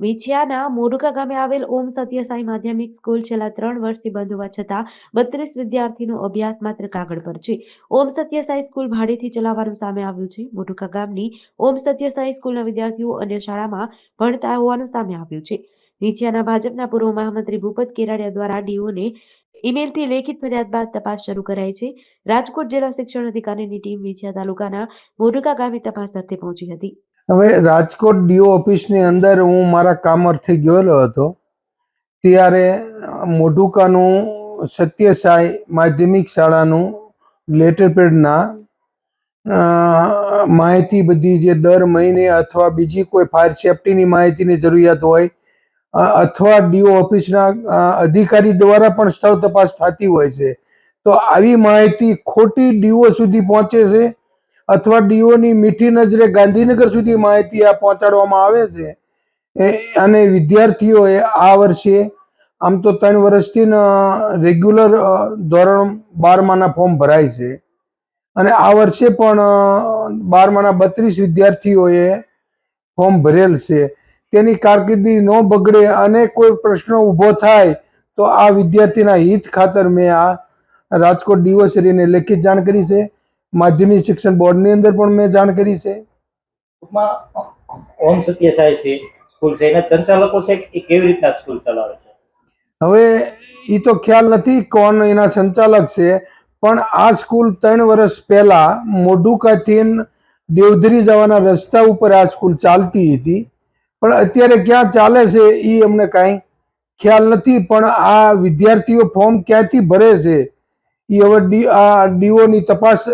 વિછિયાના મોરુકા ગામે આવેલ ઓમ સત્ય સાંઈ માધ્યમિક સ્કૂલ છેલ્લા ત્રણ વર્ષથી બંધ હોવા છતાં બત્રીસ વિદ્યાર્થીનો અભ્યાસ માત્ર કાગળ પર છે. ઓમ સત્ય સાંઈ સ્કૂલ ભાડેથી ચલાવવાનું સામે આવ્યું છે. મોરુકા ગામની ઓમ સત્ય સાંઈ સ્કૂલના વિદ્યાર્થીઓ અન્ય શાળામાં ભણતા હોવાનું સામે આવ્યું છે. વિછિયાના ભાજપના પૂર્વ મહામંત્રી ભૂપત કેરાડિયા દ્વારા ડીઓને ઈમેલથી લેખિત ફરિયાદ બાદ તપાસ શરૂ કરાઈ છે. રાજકોટ જિલ્લા શિક્ષણ અધિકારીની ટીમ વિછિયા તાલુકાના મોરુકા ગામે તપાસ અર્થે પહોંચી હતી. હવે રાજકોટ ડીઓ ઓફિસની અંદર હું મારા કામ અર્થે ગયેલો હતો. ત્યારે મોઢુકાનું સત્યસાઈ માધ્યમિક શાળાનું લેટર પેડના માહિતી બધી જે દર મહિને અથવા બીજી કોઈ ફાયર સેફટીની માહિતીની જરૂરિયાત હોય અથવા ડીઓ ઓફિસના અધિકારી દ્વારા પણ સ્થળ તપાસ થતી હોય છે. તો આવી માહિતી ખોટી ડીઓ સુધી પહોંચે છે અથવા ડીઓની મીઠી નજરે ગાંધીનગર સુધી માહિતી આ પહોંચાડવામાં આવે છે. અને વિદ્યાર્થીઓએ આ વર્ષે આમ તો ત્રણ વર્ષથી રેગ્યુલર ધોરણ બારમાના ફોર્મ ભરાય છે. અને આ વર્ષે પણ બારમાના બત્રીસ વિદ્યાર્થીઓએ ફોર્મ ભરેલ છે. તેની કારકિર્દી ન બગડે અને કોઈ પ્રશ્ન ઊભો થાય તો આ વિદ્યાર્થીના હિત ખાતર મેં આ રાજકોટ ડીઓશ્રીને લેખિત જાણ કરી છે. માધ્યમિક શિક્ષણ બોર્ડની અંદર પણ મેં જાણ કરી છે ઓમ સત્ય છે સ્કૂલ છે. એના સંચાલકો છે એ કેવી રીતના સ્કૂલ ચલાવે છે? હવે એ તો ખ્યાલ નથી કોણ એના સંચાલક છે પણ આ સ્કૂલ ત્રણ વર્ષ પહેલા મોઢુકાથી દેવધરી જવાના રસ્તા ઉપર આ સ્કૂલ ચાલતી હતી. પણ અત્યારે ક્યાં ચાલે છે એ અમને કાંઈ ખ્યાલ નથી પણ આ વિદ્યાર્થીઓ ફોર્મ ક્યાંથી ભરે છે એ હવે ડી આ ડીઓની તપાસ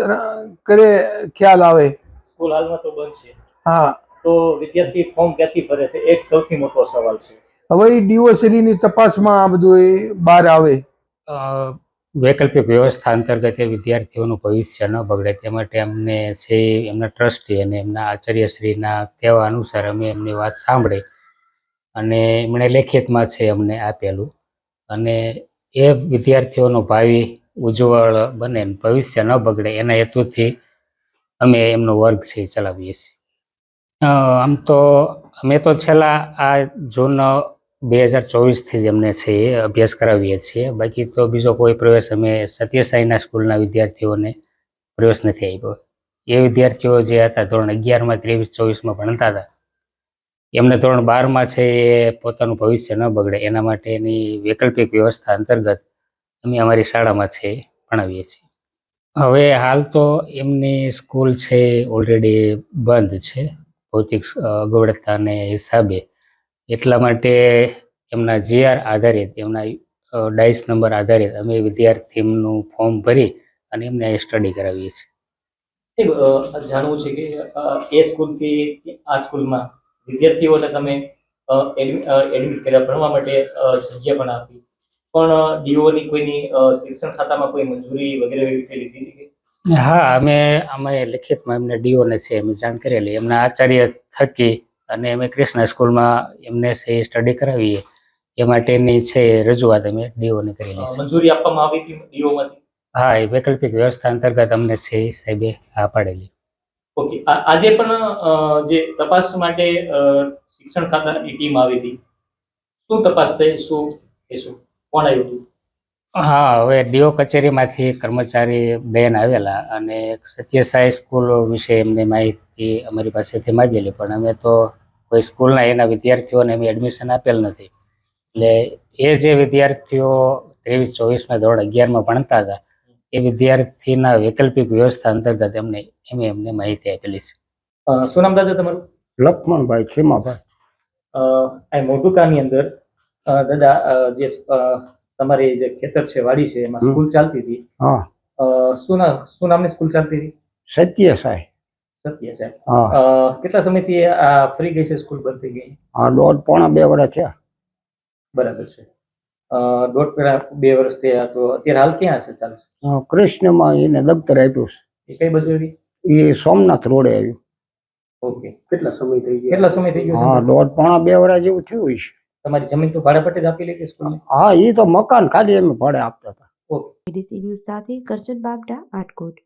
કરે ખ્યાલ આવે. સ્કૂલ હાલમાં તો બંધ છે. હા. તો વિદ્યાર્થી ફોર્મ ક્યાંથી ભરે છે? એક સૌથી મોટો સવાલ છે. હવે એ ડીઓશ્રીની તપાસમાં આ બધું એ બહાર આવે. વૈકલ્પિક વ્યવસ્થા અંતર્ગત એ વિદ્યાર્થીઓનું ભવિષ્ય ન બગડે તે માટે અમને છે એમના ટ્રસ્ટી અને એમના આચાર્યશ્રીના કહેવા અનુસાર અમે એમની વાત સાંભળી. અને એમણે લેખિતમાં છે અમને આપેલું. અને એ વિદ્યાર્થીઓનું ભાવિ ઉજ્જવળ બને ભવિષ્ય ન બગડે એના હેતુથી અમે એમનો વર્ગ છે ચલાવીએ છીએ. આમ તો અમે તો છેલ્લા આ જૂન બે હજાર ચોવીસથી જ અમને છે અભ્યાસ કરાવીએ છીએ. બાકી તો બીજો કોઈ પ્રવેશ અમે સત્યસાઈના સ્કૂલના વિદ્યાર્થીઓને પ્રવેશ નથી આપ્યો. એ વિદ્યાર્થીઓ જે હતા ધોરણ અગિયારમાં, ત્રેવીસ, ચોવીસમાં ભણતા હતા, એમને ધોરણ બારમાં છે એ પોતાનું ભવિષ્ય ન બગડે. એના માટેની વૈકલ્પિક વ્યવસ્થા અંતર્ગત અમે અમારી શાળામાં છે, ભણાવીએ છીએ. હવે હાલ તો એમની સ્કૂલ છે ઓલરેડી બંધ છે, ભૌતિક અગવડતાને હિસાબે. એટલા માટે એમના જીઆર આધારિત, એમના ડાઇસ નંબર આધારિત અમે વિદ્યાર્થીનું ફોર્મ ભરી અને એમને સ્ટડી કરાવીએ છીએ. જાણવું છે કે એ સ્કૂલથી, આ સ્કૂલમાં વિદ્યાર્થીઓને તમે એડમિટ કર્યા, ભણવા માટે જગ્યા પણ આપી. પણ ડીઓની કોઈની શિક્ષણ ખાતામાં કોઈ મંજૂરી વગેરે લીધી હતી હા અમે અમે લિખિતમાં એમને ડીઓને છે એમ જાણ કરેલી એમના આચાર્ય થકી અને અમે કૃષ્ણ સ્કૂલમાં એમને છે સ્ટડી કરાવીએ. એ માટેની છે રજૂઆત અમે ડીઓને કરેલી છે. મંજૂરી આપવામાં આવી હતી ડીઓમાંથી હા એ વૈકલ્પિક વ્યવસ્થા અંતર્ગત અમને છે સાહેબે હા પાડેલી. ઓકે. આ- આજે પણ જે તપાસ માટે શિક્ષણ ખાતાની ટીમ આવી હતી. શું તપાસ થઈ? શું? એ શું કોણ આવ્યું હતું? હા હવે ડીઓ કચેરીમાંથી કર્મચારી બેન આવેલા અને સત્યસાઈ સ્કૂલ વિશે એમને માહિતી અમારી પાસેથી માંગેલી પણ અમે તો કોઈ સ્કૂલના એના વિદ્યાર્થીઓને અમે એડમિશન આપેલ નથી. એટલે એ જે વિદ્યાર્થીઓ ત્રેવીસ ચોવીસમાં ધોરણ અગિયારમાં ભણતા હતા એ વિદ્યાર્થીના વૈકલ્પિક વ્યવસ્થા અંતર્ગત એમને એમ એમને માહિતી આપેલી છે. શું નામ દાદા તમારું? લક્ષ્મણભાઈ ખેમાભાઈ. આ મોટુકાની અંદર દાદા અ, જે તમારી જે ખેતર છે વાડી છે એમાં સ્કૂલ ચાલતી હતી. શું શું નામની સ્કૂલ ચાલતી હતી? સત્ય સાહેબ. સત્ય સાહેબ. કેટલા સમયથી આ ફ્રી ગઈ છે સ્કૂલ બંધ થઈ ગઈ? હા દોઢ પોણા બે વર્ષ થયા. બરાબર છે. અ, દોઢ પેલા બે વર્ષ થયા તો અત્યારે હાલ ક્યાં છે ચાલુ? કૃષ્ણમાં એને દફતર આપ્યું એ કઈ બાજુ આવી? એ સોમનાથ રોડે આવ્યું. ઓકે. કેટલા સમય થઈ ગયો? કેટલા સમય થઈ ગયો હા છે દોઢ પોણા બે વર્ષ જેવું થયું છે. તમારી જમીન તો ભાડે પટ્ટે જ આપી લીધી સ્કૂલ હા એ તો મકાન ખાલી અમે ભાડે આપતા હતા. એડીસી ન્યૂઝ સાથે કરજણ બાગડા આટકોટ.